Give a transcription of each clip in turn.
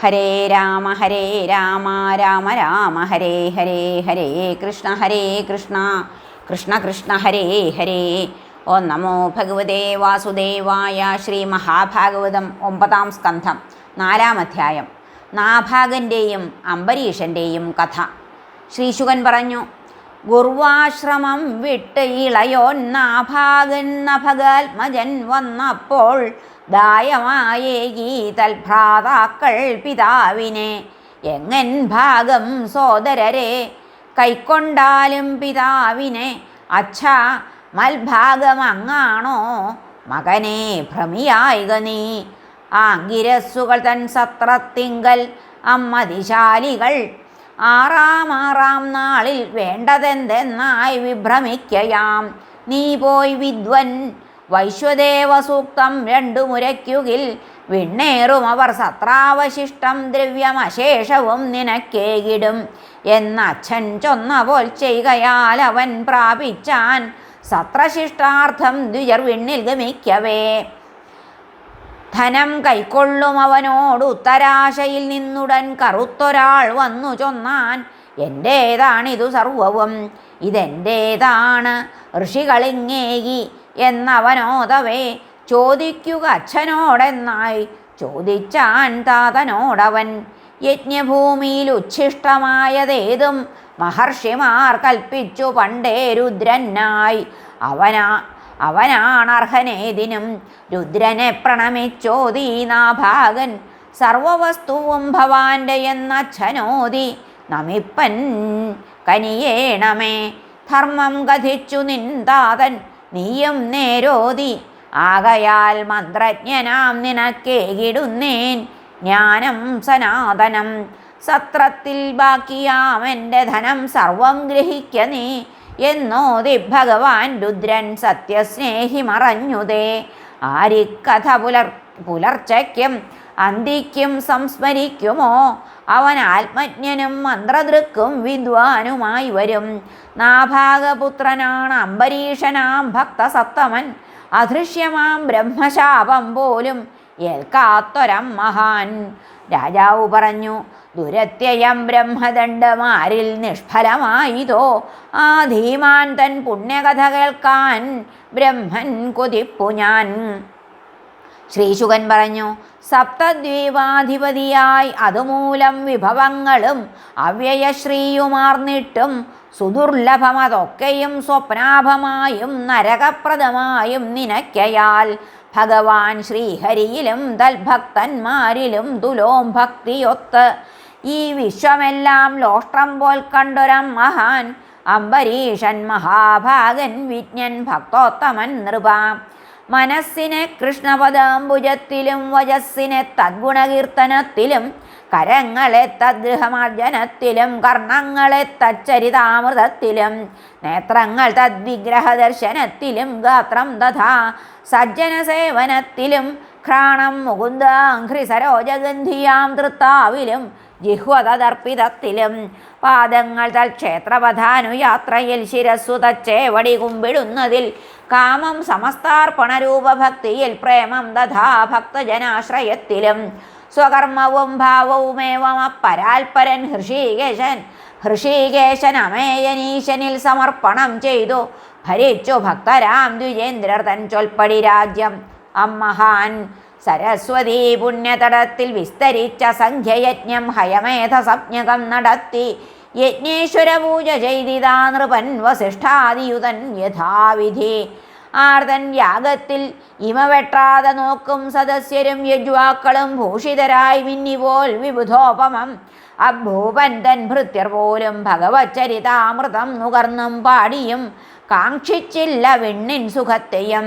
ഹരേ രാമ ഹരേ രാമ രാമ രാമ ഹരേ ഹരേ ഹരേ കൃഷ്ണ ഹരേ കൃഷ്ണ കൃഷ്ണ കൃഷ്ണ ഹരേ ഹരേ. ഓ നമോ ഭഗവതേ വാസുദേവായ ശ്രീ മഹാഭാഗവതം ഒമ്പതാം സ്കന്ധം നാലാം അധ്യായം. നാഭാഗന്റെയും അംബരീഷന്റെയും കഥ. ശ്രീശുകൻ പറഞ്ഞു ഗുർവാശ്രമം വിട്ട് ഇളയോൻ നാഭാഗൻ നഭഗാത്മജൻ വന്നപ്പോൾ ദായമായേകി തൽഭ്രാതാക്കൾ പിതാവിനെ. എങ്ങൻ ഭാഗം സോദരരെ കൈക്കൊണ്ടാലും പിതാവിനെ. അച്ഛ മൽഭാഗമങ്ങാണോ? മകനെ ഭ്രമിയായിക നീ. ആങ്കിരസ്സുകൾ തൻ സത്രത്തിങ്കൽ അമ്മതിശാലികൾ. ആറാം ആറാം നാളിൽ വേണ്ടതെന്തെന്നായി വിഭ്രമിക്കയാം. നീ പോയി വിദ്വൻ വൈശ്വദേവ സൂക്തം രണ്ടു മുരയ്ക്കുകിൽ വിണ്ണേറും അവർ സത്രാവശിഷ്ടം ദ്രവ്യമശേഷവും നിനക്കേകിടും. എന്നച്ഛൻ ചൊന്ന പോൽ ചെയ്യുകയാൽ അവൻ പ്രാപിച്ചാൻ സത്രശിഷ്ടാർത്ഥം ദ്വിജർ വിണ്ണിൽ ഗമിക്കവേ. ധനം കൈക്കൊള്ളും അവനോട് ഉത്തരാശയിൽ നിന്നുടൻ കറുത്തൊരാൾ വന്നു ചൊന്നാൻ എന്റേതാണിതു സർവവും. ഇതെന്റേതാണ് ഋഷികളിങ്ങേകി എന്നവനോദവേ ചോദിക്കുക അച്ഛനോടെന്നായി. ചോദിച്ചാൻ താതനോടവൻ യജ്ഞഭൂമിയിൽ ഉച്ഛിഷ്ടമായതേതും മഹർഷിമാർ കൽപ്പിച്ചു പണ്ടേ രുദ്രനായി. അവനാ അവനാണർഹനേതിനും രുദ്രനെ പ്രണമിച്ചോദീ നാഭാഗൻ. സർവവസ്തുവും ഭവാന്റെ എന്നച്ഛനോദി നമിപ്പൻ കനിയേണമേ. ധർമ്മം കഥിച്ചു നിന്താതൻ നീയും നേരോതി. ആകയാൽ മന്ത്രജ്ഞനാം നിനക്കേകിടുന്നേൻ ജ്ഞാനം സനാതനം. സത്രത്തിൽ ബാക്കിയാം എന്റെ ധനം സർവം ഗ്രഹിക്ക നീ. എന്നോതി ഭഗവാൻ രുദ്രൻ സത്യസ്നേഹി മറഞ്ഞുതേ ആരിക്കഥ പുലർ പുലർച്ചയ്ക്കും അന്തിക്കും സംസ്മരിക്കുമോ? അവൻ ആത്മജ്ഞനും മന്ത്രദൃക്കും വിദ്വാനുമായി വരും. നാഭാഗപുത്രനാണ് അംബരീഷനാം ഭക്തസത്തമൻ. അദൃശ്യമാം ബ്രഹ്മശാപം പോലും ഏൽക്കാത്തൊരം മഹാൻ. രാജാവ് പറഞ്ഞു ദുരത്യയം ബ്രഹ്മദണ്ഡമാരിൽ നിഷ്ഫലമായിതോ? ആ ധീമാൻ തൻ പുണ്യകഥ കേൾക്കാൻ ബ്രഹ്മൻ കൊതിപ്പു ഞാൻ. ശ്രീശുകൻ പറഞ്ഞു സപ്തദ്വീപാധിപതിയായി അതുമൂലം വിഭവങ്ങളും അവ്യയശ്രീയുമാർന്നിട്ടും സുദുർലഭമതൊക്കെയും സ്വപ്നാഭമായും നരകപ്രദമായും നിനക്കയാൽ ഭഗവാൻ ശ്രീഹരിയിലും തൽഭക്തന്മാരിലും തുലോം ഭക്തിയൊത്ത് ഈ വിശ്വമെല്ലാം ലോഷ്ട്രം പോൽ കണ്ടൊരം മഹാൻ അംബരീഷൻ മഹാഭാഗൻ വിജ്ഞൻ ഭക്തോത്തമൻ നൃപ. മനസ്സിനെ കൃഷ്ണപദാംബുജത്തിലും വജസ്സിനെ തദ്ഗുണകീർത്തനത്തിലും കരങ്ങളെ തദ്ഗൃഹമാർജനത്തിലും കർണങ്ങളെ തച്ചരിതാമൃതത്തിലും നേത്രങ്ങൾ തദ്വിഗ്രഹ ദർശനത്തിലും ഗാത്രം തഥാ സജ്ജനസേവനത്തിലും ഘ്രാണം മുകുന്ദ്രി സരോജഗന്ധിയാം തൃത്താവിലും ജിഹ്വതദർപ്പിതത്തിലും പാദങ്ങൾ തൽ തൽക്ഷേത്രപഥാനുയാത്രയിൽ ശിരസ്സു തച്ചേവടി കുമ്പിടുന്നതിൽ കാമം സമസ്താർപ്പണരൂപഭക്തിയിൽ പ്രേമം തഥാ ഭക്തജനാശ്രയത്തിലും സ്വകർമ്മവും ഭാവവുമേവം അപ്പരാൽപരൻ ഹൃഷീകേശൻ ഹൃഷീകേശൻ അമേയനീശനിൽ സമർപ്പണം ചെയ്തു. ഭരിച്ചു ഭക്തരാം ദ്വിജേന്ദ്രർ തൻ ചൊൽപ്പടി രാജ്യം. അമ്മഹാൻ സരസ്വതി പുണ്യതടത്തിൽ വിസ്തരിച്ച സംഖ്യയജ്ഞം ഹയമേധ സംജ്ഞകം നടത്തി. യജ്ഞേശ്വര പൂജ ചെയ്തിതാ നൃപൻ വസിഷ്ഠാദിയുതൻ യഥാവിധി. ആർതൻ യാഗത്തിൽ ഇമവെട്ടാതെ നോക്കും സദസ്യരും യജ്വാക്കളും ഭൂഷിതരായി മിന്നിപോൽ വിബുധോപമം. അഭൂപൻ തൻ ഭൃത്യർ പോലും ഭഗവച്ചരിതാമൃതം നുകർന്നും പാടിയും കാക്ഷിച്ചില്ല വിണ്ണിൻ സുഖത്തെയും.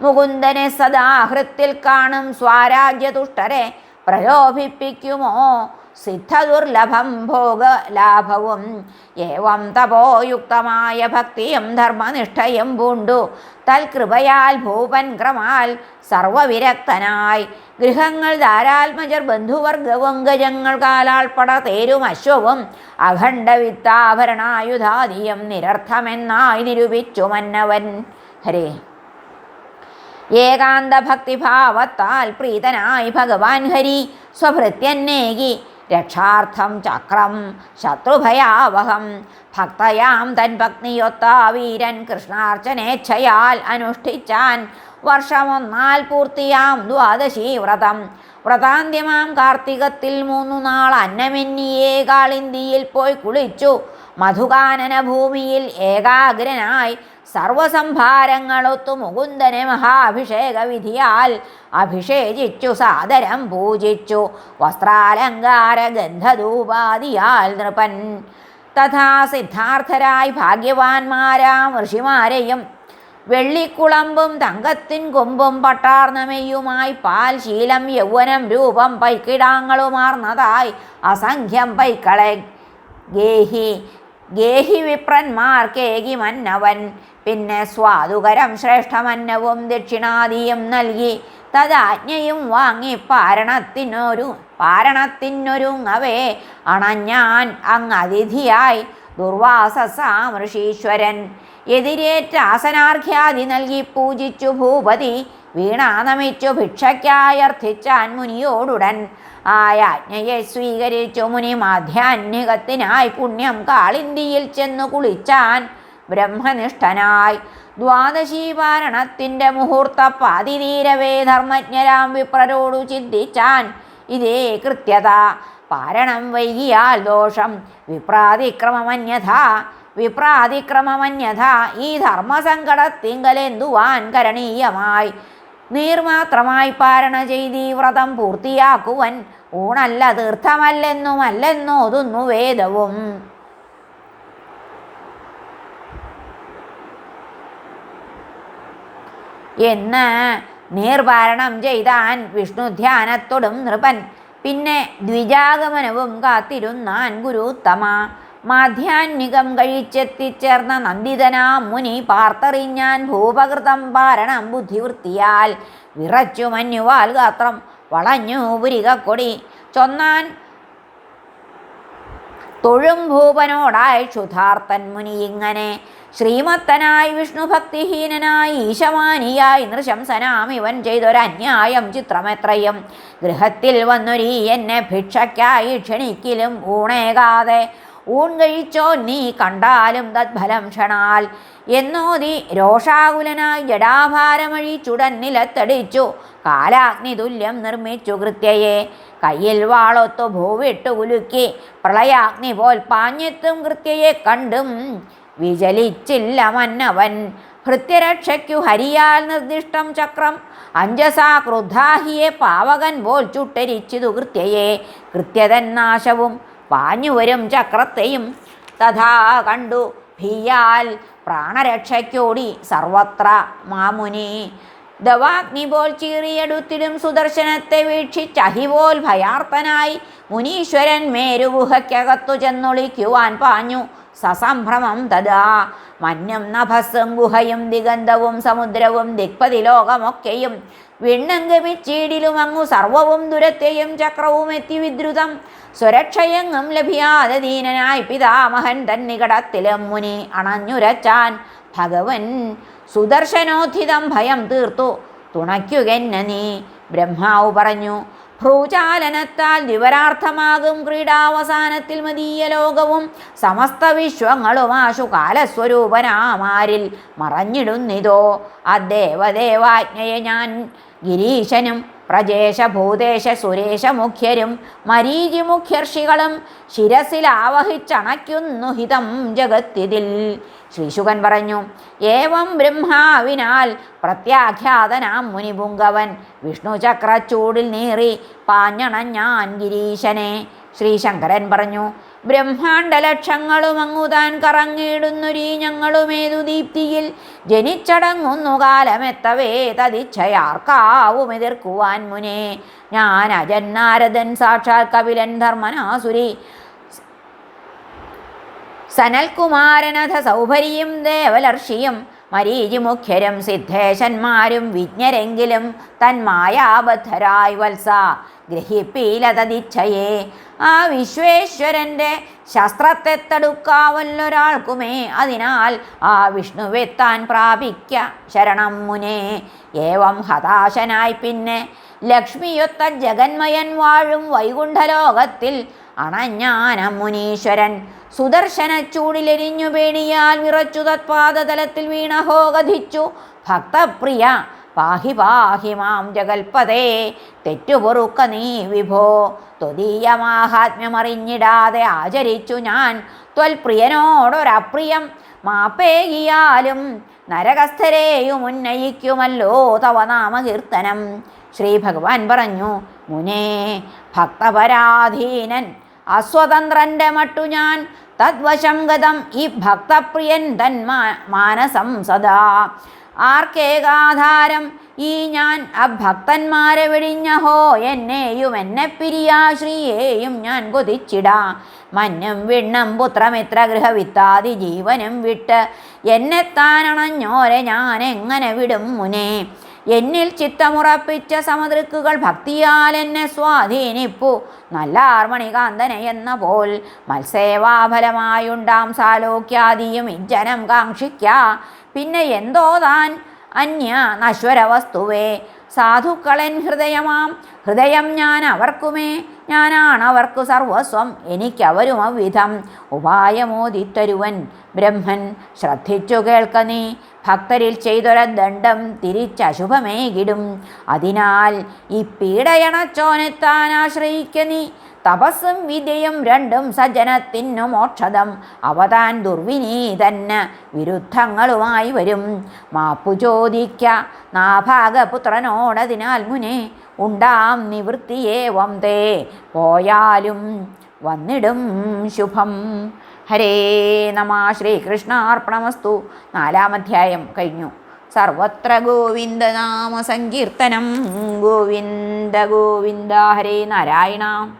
മുകുന്ദനെ സദാ ഹൃത്തിൽ കാണും സ്വാരാജ്യതുഷ്ടരെ പ്രലോഭിപ്പിക്കുമോ? സിദ്ധദുർലഭം ഭോഗ ലാഭവും. ഏവം തപോയുക്തമായ ഭക്തിയും ധർമ്മനിഷ്ഠയും പൂണ്ടു. തൽകൃപയാൽ ഭൂപൻ ക്രമാൽ സർവവിരക്തനായി. ഗൃഹങ്ങൾ ധാരാത്മജർ ബന്ധുവർഗവും ഗജങ്ങൾ കാലാൾപ്പട തേരും അശ്വവും. അഖണ്ഡവിത്താഭരണായുധാദിയും നിരർത്ഥമെന്നായി നിരൂപിച്ചു മന്നവൻ ഹരേ. ഏകാന്ത ഭക്തിഭാവത്താൽ പ്രീതനായി ഭഗവാൻ ഹരി സ്വഭൃത്യന്നേകി രക്ഷാർത്ഥം ചക്രം ശത്രുഭയാവഹം. ഭക്തയാം തൻ പത്നിയൊത്ത വീരൻ കൃഷ്ണാർച്ചനേച്ഛയാൽ അനുഷ്ഠിച്ചാൻ. വർഷമൊന്നാൽ പൂർത്തിയാം ദ്വാദശി വ്രതാന്ത്യമാം കാർത്തികത്തിൽ മൂന്നു നാൾ അന്നമെന്നിയെ കാളിന്തിയിൽ പോയി കുളിച്ചു. മധുകാനന ഭൂമിയിൽ ഏകാഗ്രനായി സർവസംഭാരങ്ങളൊത്തു മുകുന്ദനെ മഹാഭിഷേക വിധിയാൽ അഭിഷേചിച്ചു സാദരം പൂജിച്ചു. വസ്ത്രാലങ്കാര ഗന്ധധൂപാദിയാൽ നൃപൻ. തഥാ സിദ്ധാർത്ഥരായി ഭാഗ്യവാന്മാരാം ഋഷിമാരെയും വെള്ളിക്കുളമ്പും തങ്കത്തിൻ കൊമ്പും പട്ടാർന്നമയുമായി പാൽ ശീലം യൗവനം രൂപം പൈക്കിടാങ്ങളുമാർന്നതായി അസംഖ്യം പൈക്കളെ. ഗേഹി ഗേഹി വിപ്രന്മാർ വിപ്രന്മാർക്കേകി മന്നവൻ. പിന്നെ സ്വാതുകരം ശ്രേഷ്ഠമന്നവും ദക്ഷിണാദിയും നൽകി തദാജ്ഞയും വാങ്ങി പാരണത്തിനൊരു പാരണത്തിനൊരുങ്ങവേ. അണഞ്ഞാൻ അങ്ങതിഥിയായി ദുർവാസസാം ഋഷീശ്വരൻ എതിരേറ്റാസനാർഘ്യാദി നൽകി പൂജിച്ചു ഭൂപതി വീണാനമിച്ചു ഭിക്ഷയ്ക്കായർത്ഥിച്ചാൻ മുനിയോടുടൻ. ആയാജ്ഞയെ സ്വീകരിച്ചു മുനി മാധ്യാന്യകത്തിനായി പുണ്യം കാളിന്തിയിൽ ചെന്നു കുളിച്ചാൻ ബ്രഹ്മനിഷ്ഠനായി. ദ്വാദശീപാരണത്തിന്റെ മുഹൂർത്ത പാതിതീരവേ ധർമ്മജ്ഞരാം വിപ്രരോടു ചിന്തിച്ചാൻ ഇതേ കൃത്യത. പാരണം വൈകിയാൽ ദോഷം. വിപ്രാതിക്രമമന്യഥ വിപ്രാതിക്രമമന്യഥ ഈ ധർമ്മസങ്കടത്തിങ്കലെന്തുവാൻ കരണീയമായി? നീർമാത്രമായി പാരണ ചെയ്തി വ്രതം പൂർത്തിയാക്കുവൻ ഊണല്ല തീർത്ഥമല്ലെന്നുമല്ലെന്നോതുന്നു വേദവും. എന്ന് നീർപാരണം ചെയ്താൻ വിഷ്ണുധ്യാനത്തോടും നൃപൻ. പിന്നെ ദ്വിജാഗമനവും കാത്തിരുന്നാൻ ഗുരുത്തമ. മാധ്യാന്വികം കഴിച്ചെത്തിച്ചേർന്ന നന്ദിതനാം മുനി പാർത്തറിഞ്ഞാൻ ഭൂപകൃതം പാരണം ബുദ്ധിവൃത്തിയാൽ വിറച്ചു മഞ്ഞുവാൽ ഗാത്രം വളഞ്ഞു പുരികക്കൊടി. ചൊന്നാൻ തൊഴും ഭൂപനോടായി ക്ഷുധാർത്തൻ മുനി ഇങ്ങനെ ശ്രീമത്തനായി വിഷ്ണുഭക്തിഹീനനായി ഈശമാനിയായി നൃശംസനാം ഇവൻ ചെയ്തൊരന്യായം ചിത്രമെത്രയും. ഗൃഹത്തിൽ വന്നൊരീ എന്നെ ഭിക്ഷയ്ക്കായി ക്ഷണിക്കിലും ഊണേകാതെ ഊൺ കഴിച്ചോ നീ കണ്ടാലും തദ്ഫലം ക്ഷണാൽ. എന്നോതി രോഷാകുലനായി ജടാഭാരമഴി ചുടൻ നിലത്തടിച്ചു കാലാഗ്നി തുല്യം നിർമ്മിച്ചു കൃത്യയെ. കയ്യിൽ വാളൊത്തു ഭൂവിട്ടു കുലുക്കി. പ്രളയാഗ്നി പോൽ പാഞ്ഞെത്തും കൃത്യയെ കണ്ടും. വിചലിച്ചില്ല മന്നവൻ. ഹൃത്യരക്ഷയ്ക്കു ഹരിയാൽ നിർദ്ദിഷ്ടം ചക്രം. അഞ്ജസാ ക്രുദ്ധാഹിയെ പാവകൻ പോൽ ചുട്ടരിച്ചിതു കൃത്യയെ. കൃത്യതൻ നാശവും പാഞ്ഞുവരും ചക്രത്തെയും തഥാ കണ്ടു. ഭീയാൽ പ്രാണരക്ഷയ്ക്കോടി സർവത്ര മാമുനി. ദവാഗ്നി പോൽ ചീറിയെടുത്തിടും സുദർശനത്തെ വീക്ഷിച്ചഹിപോൽ ഭയാർത്തനായി മുനീശ്വരൻ മേരുഗുഹയ്ക്കകത്തു ചെന്നൊളിക്കുവാൻ പാഞ്ഞു. സസംഭ്രമം തഥാ മഞ്ഞും നഭസ്സും ഗുഹയും ദിഗന്ധവും സമുദ്രവും ദിക്പതി ലോകമൊക്കെയും വിണ്ണങ്കമിച്ചീടിലും അങ്ങു സർവവും ദുരത്തെയും ചക്രവും എത്തി വിദ്രുതം. സ്വരക്ഷയെങ്ങും ലഭിയാതെ ദീനനായി പിതാമഹൻ തൻ നികടത്തിലും മുനി അണഞ്ഞുരച്ചാൻ ഭഗവൻ സുദർശനോദ്ധിതം ഭയം തീർത്തു. തുണയ്ക്കുകെന്നെ നീ ബ്രഹ്മാവ് പറഞ്ഞു. ഭ്രൂചാലനത്താൽ വിവരാർത്ഥമാകും ക്രീഡാവസാനത്തിൽ മതീയ ലോകവും. സമസ്ത വിശ്വങ്ങളുമാശു കാലസ്വരൂപനാമാരിൽ മറഞ്ഞിടുന്നിതോ? അദ്ദേവദേവാജ്ഞയെ ഞാൻ ഗിരീശനും പ്രജേശ ഭൂതേശ സുരേശ മുഖ്യരും മരീചി മുഖ്യർഷികളും ശിരസിൽ ആവഹിച്ചണയ്ക്കുന്നു ഹിതം ജഗത്തിതിൽ. ശ്രീശുകൻ പറഞ്ഞു ഏവം ബ്രഹ്മാവിനാൽ പ്രത്യാഖ്യാതനാം മുനിപുങ്കവൻ. വിഷ്ണു ചക്രച്ചൂടിൽ നീറി പാഞ്ഞണഞ്ഞാൻ ഗിരീശനെ. ശ്രീശങ്കരൻ പറഞ്ഞു ബ്രഹ്മാണ്ഡ ലക്ഷങ്ങളും അങ്ങുതാൻ കറങ്ങിയിടുന്നൊരീ ഞങ്ങളുമേതു ദീപ്തിയിൽ ജനിച്ചടങ്ങുന്നു കാലമെത്തവേ തതിച്ചയാർക്കാവും എതിർക്കുവാൻ മുനേ. ഞാൻ അജന്നാരദൻ സാക്ഷാൽ കപിലൻ ധർമ്മനാസുരി സനൽകുമാരനഥ സൗഭരിയും ദേവലർഷിയും മരീചി മുഖ്യരും സിദ്ധേശന്മാരും വിജ്ഞരെങ്കിലും തന്മായാബദ്ധരായ് വത്സ. ഗ്രഹിപ്പീലതതിച്ഛയെ ആ വിശ്വേശ്വരന്റെ ശസ്ത്രത്തെ തടുക്കാവല്ലൊരാൾക്കുമേ അതിനാൽ ആ വിഷ്ണുവെത്താൻ പ്രാപിക്ക ശരണം മുനേ. ഏവം ഹതാശനായി പിന്നെ. ലക്ഷ്മിയൊത്ത ജഗന്മയൻ വാഴും വൈകുണ്ഠലോകത്തിൽ അണഞ്ഞാനം മുനീശ്വരൻ സുദർശന ചൂടിലെരിഞ്ഞു പേണിയാൽ വിറച്ചു തത്പാദതലത്തിൽ വീണ കഥിച്ചു ഭക്തപ്രിയ പാഹി പാഹി മാം ജഗൽപതേ തെറ്റുപൊറുക്ക നീ വിഭോ. ത്വതീയ മാഹാത്മ്യമറിഞ്ഞിടാതെ ആചരിച്ചു ഞാൻ ത്വൽപ്രിയനോടൊരപ്രിയം. മാപ്പേകിയാലും നരകസ്ഥരെയും ഉന്നയിക്കുമല്ലോ തവ നാമകീർത്തനം. ശ്രീ ഭഗവാൻ പറഞ്ഞു മുനേ ഭക്തപരാധീനൻ അസ്വതന്ത്രന്റെ മട്ടു ഞാൻ. തദ്വശം ഗതം ഈ ഭക്തപ്രിയൻ തൻ മാനസം സദാ. ആർക്കേകാധാരം? ഈ ഞാൻ അഭക്തന്മാരെ വെടിഞ്ഞഹോ എന്നെയും എന്നെ പിരിയാ ശ്രീയേയും ഞാൻ കൊതിച്ചിടാ. മഞ്ഞും വിണ്ണം പുത്രമിത്ര ഗൃഹവിത്താതി ജീവനും വിട്ട്. എന്നെത്താനണഞ്ഞോരെ ഞാൻ എങ്ങനെ വിടും മുനേ? എന്നിൽ ചിത്തമുറപ്പിച്ച സമതൃക്കുകൾ ഭക്തിയാൽ എന്നെ സ്വാധീനിപ്പു. നല്ല ആർമണികാന്തനെ എന്ന പോൽ മത്സേവാഫലമായുണ്ടാം സാലോക്യാദിയും ഇജ്ജനം കാക്ഷിക്ക പിന്നെ എന്തോ താൻ അന്യ നശ്വര വസ്തുവേ സാധുക്കളൻ ഹൃദയമാം. ഹൃദയം ഞാൻ അവർക്കുമേ. ഞാനാണ് അവർക്ക് സർവസ്വം. എനിക്കവരും അവിധം. ഉപായമോദിത്തരുവൻ. ബ്രഹ്മൻ ശ്രദ്ധിച്ചു കേൾക്ക നീ. ഭക്തരിൽ ചെയ്തൊരദണ്ഡം തിരിച്ചശുഭമേകിടും. അതിനാൽ ഈ പീഡയണച്ചോനെത്താൻ ആശ്രയിക്ക നീ. തപസ്സും വിദ്യയും രണ്ടും സജ്ജനത്തിനു മോക്ഷതം അവതാൻ ദുർവിനീതന് വിരുദ്ധങ്ങളുമായി വരും. മാപ്പു ചോദിക്ക നാഭാഗപുത്രനോടതിനാൽ മുനെ ഉണ്ടാം നിവൃത്തിയേവം തേ. പോയാലും വന്നിടും ശുഭം. ഹരേ നമ ശ്രീകൃഷ്ണാർപ്പണമസ്തു. നാലാമധ്യായം കഴിഞ്ഞു. സർവത്ര ഗോവിന്ദനാമ സങ്കീർത്തനം. ഗോവിന്ദ ഗോവിന്ദ ഹരേ നാരായണ.